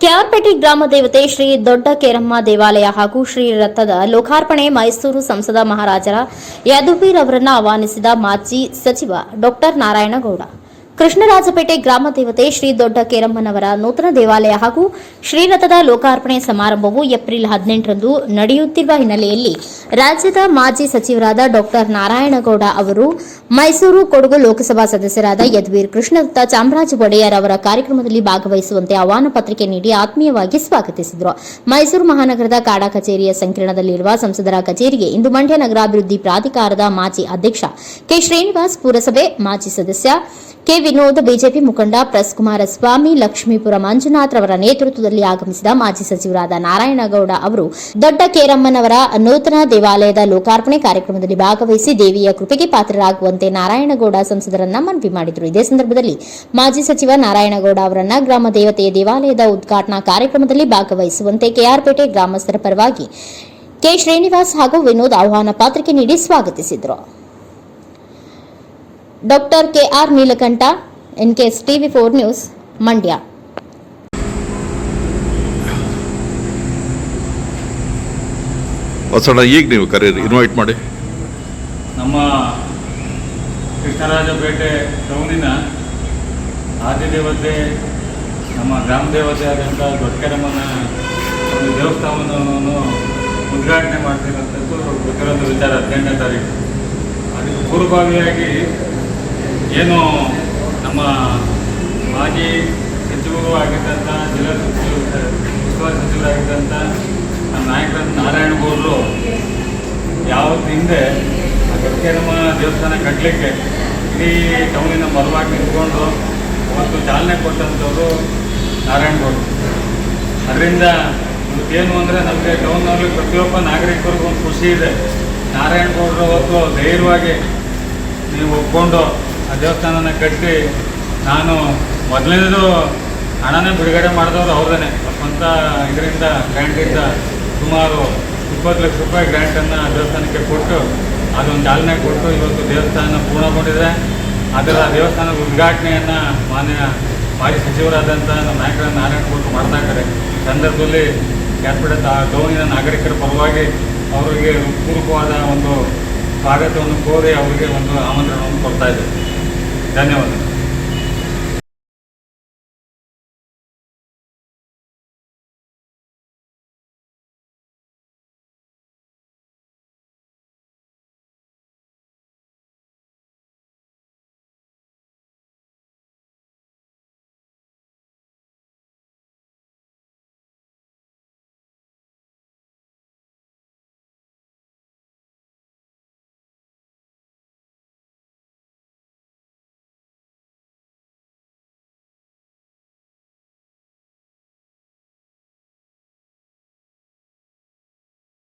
ಕೆಆರ್ಪೇಟೆ ಗ್ರಾಮ ದೇವತೆ ಶ್ರೀ ದೊಡ್ಡ ಕೇರಮ್ಮ ದೇವಾಲಯ ಹಾಗೂ ಶ್ರೀ ರಥದ ಲೋಕಾರ್ಪಣೆ ಮೈಸೂರು ಸಂಸದ ಮಹಾರಾಜರ ಯದುವೀರ್ ಅವರನ್ನು ಆಹ್ವಾನಿಸಿದ ಮಾಜಿ ಸಚಿವ ಡಾಕ್ಟರ್ ನಾರಾಯಣಗೌಡ. ಕೃಷ್ಣರಾಜಪೇಟೆ ಗ್ರಾಮ ದೇವತೆ ಶ್ರೀ ದೊಡ್ಡ ಕೇರಮ್ಮನವರ ನೂತನ ದೇವಾಲಯ ಹಾಗೂ ಶ್ರೀರಥದ ಲೋಕಾರ್ಪಣೆ ಸಮಾರಂಭವು ಏಪ್ರಿಲ್ ಹದಿನೆಂಟರಂದು ನಡೆಯುತ್ತಿರುವ ಹಿನ್ನೆಲೆಯಲ್ಲಿ ರಾಜ್ಯದ ಮಾಜಿ ಸಚಿವರಾದ ಡಾಕ್ಟರ್ ನಾರಾಯಣಗೌಡ ಅವರು ಮೈಸೂರು ಕೊಡಗು ಲೋಕಸಭಾ ಸದಸ್ಯರಾದ ಯದ್ವೀರ್ ಕೃಷ್ಣದತ್ತ ಚಾಮರಾಜ ಒಡೆಯರ್ ಅವರ ಕಾರ್ಯಕ್ರಮದಲ್ಲಿ ಭಾಗವಹಿಸುವಂತೆ ಆಹ್ವಾನ ಪತ್ರಿಕೆ ನೀಡಿ ಆತ್ಮೀಯವಾಗಿ ಸ್ವಾಗತಿಸಿದರು. ಮೈಸೂರು ಮಹಾನಗರದ ಕಾಡಾ ಕಚೇರಿಯ ಸಂಕೀರ್ಣದಲ್ಲಿರುವ ಸಂಸದರ ಕಚೇರಿಗೆ ಇಂದು ಮಂಡ್ಯ ನಗರಾಭಿವೃದ್ಧಿ ಪ್ರಾಧಿಕಾರದ ಮಾಜಿ ಅಧ್ಯಕ್ಷ ಕೆ ಶ್ರೀನಿವಾಸ್ ಪುರಸಭೆ ಮಾಜಿ ಸದಸ್ಯ ಕೆ ವಿನೋದ್, ಬಿಜೆಪಿ ಮುಖಂಡ ಪ್ರಸ್ ಕುಮಾರಸ್ವಾಮಿ ಲಕ್ಷ್ಮೀಪುರ ಮಂಜುನಾಥ್ ರವರ ನೇತೃತ್ವದಲ್ಲಿ ಆಗಮಿಸಿದ ಮಾಜಿ ಸಚಿವರಾದ ನಾರಾಯಣಗೌಡ ಅವರು ದೊಡ್ಡ ಕೇರಮ್ಮನವರ ನೂತನ ದೇವಾಲಯದ ಲೋಕಾರ್ಪಣೆ ಕಾರ್ಯಕ್ರಮದಲ್ಲಿ ಭಾಗವಹಿಸಿ ದೇವಿಯ ಕೃಪೆಗೆ ಪಾತ್ರರಾಗುವಂತೆ ನಾರಾಯಣಗೌಡ ಸಂಸದರನ್ನ ಮನವಿ ಮಾಡಿದರು. ಇದೇ ಸಂದರ್ಭದಲ್ಲಿ ಮಾಜಿ ಸಚಿವ ನಾರಾಯಣಗೌಡ ಅವರನ್ನ ಗ್ರಾಮ ದೇವತೆಯ ದೇವಾಲಯದ ಉದ್ಘಾಟನಾ ಕಾರ್ಯಕ್ರಮದಲ್ಲಿ ಭಾಗವಹಿಸುವಂತೆ ಕೆಆರ್ಪೇಟೆ ಗ್ರಾಮಸ್ಥರ ಪರವಾಗಿ ಕೆ ಶ್ರೀನಿವಾಸ್ ಹಾಗೂ ವಿನೋದ್ ಆಹ್ವಾನ ಪತ್ರಿಕೆ ನೀಡಿ ಸ್ವಾಗತಿಸಿದರು. Doctor K R Neelakantha N NKS TV four news Mandya Basanna ಈಗ ನೀವು ಕರೀರಿ ಇನ್ವೈಟ್ ಮಾಡಿ. ನಮ್ಮ ಕೃಷ್ಣರಾಜಪೇಟೆ ಟೌನಿನ ಆದಿದೇವತೆ ನಮ್ಮ ಗ್ರಾಮ ದೇವತೆ ಆದಂಥ ದೊಡ್ಡಕೆರಮ್ಮನ ಒಂದು ದೇವಸ್ಥಾನವನ್ನು ಉದ್ಘಾಟನೆ ಮಾಡ್ತಿರೋಂಥದ್ದು ಗೊತ್ತಿರೋಂಥ ವಿಚಾರ ಹದಿನೆಂಟನೇ ತಾರೀಕು. ಅದಕ್ಕೆ ಪೂರ್ವಭಾವಿಯಾಗಿ ಏನು ನಮ್ಮ ಮಾಜಿ ಸಚಿವರು ಆಗಿದ್ದಂಥ ಜಿಲ್ಲಾ ಸಚಿವರು ಉಸ್ತುವಾರಿ ಸಚಿವರಾಗಿದ್ದಂಥ ನಮ್ಮ ನಾಯಕರಾದ ನಾರಾಯಣಗೌಡರು ಯಾವತ್ತು ಹಿಂದೆ ಗಟ್ಟಿಯಮ್ಮ ದೇವಸ್ಥಾನ ಕಟ್ಟಲಿಕ್ಕೆ ಇಡೀ ಟೌನಿನ ಬಲವಾಗಿ ನಿಂತ್ಕೊಂಡು ಅವತ್ತು ಚಾಲನೆ ಕೊಟ್ಟಂಥವ್ರು ನಾರಾಯಣಗೌಡರು ಅದರಿಂದ ಏನು ಅಂದರೆ ನಮಗೆ ಟೌನಲ್ಲಿ ಪ್ರತಿಯೊಬ್ಬ ನಾಗರಿಕರಿಗೂ ಒಂದು ಖುಷಿ ಇದೆ. ನಾರಾಯಣಗೌಡರು ಅವತ್ತು ಧೈರ್ಯವಾಗಿ ನೀವು ಒಪ್ಕೊಂಡು ಆ ದೇವಸ್ಥಾನನ ಕಟ್ಟಿ ನಾನು ಮೊದಲನೇದು ಹಣನೇ ಬಿಡುಗಡೆ ಮಾಡಿದವರು ಅವ್ರದೇ ಸ್ವಂತ ಇದರಿಂದ ಗ್ರ್ಯಾಂಟಿಂದ ಸುಮಾರು ಇಪ್ಪತ್ತು ಲಕ್ಷ ರೂಪಾಯಿ ಗ್ರ್ಯಾಂಟನ್ನು ದೇವಸ್ಥಾನಕ್ಕೆ ಕೊಟ್ಟು ಅದೊಂದು ಚಾಲನೆ ಕೊಟ್ಟು ಇವತ್ತು ದೇವಸ್ಥಾನ ಪೂರ್ಣಗೊಂಡಿದೆ. ಅದರ ದೇವಸ್ಥಾನದ ಉದ್ಘಾಟನೆಯನ್ನು ಮಾನ್ಯ ಮಾಜಿ ಸಚಿವರಾದಂಥ ನಮ್ಮ ನಾಯಕರ ಕೊಟ್ಟು ಮಾಡ್ತಾ ಇದ್ದಾರೆ. ಈ ಸಂದರ್ಭದಲ್ಲಿ ಕ್ಯಾಪಿಟಲ್ ಗೌನಿನ ನಾಗರಿಕರ ಪರವಾಗಿ ಅವರಿಗೆ ಪೂರ್ವಕವಾದ ಒಂದು ಸ್ವಾಗತವನ್ನು ಕೋರಿ ಅವರಿಗೆ ಒಂದು ಆಮಂತ್ರಣವನ್ನು ಕೊಡ್ತಾ ಇದ್ದೇವೆ. ಧನ್ಯವಾದ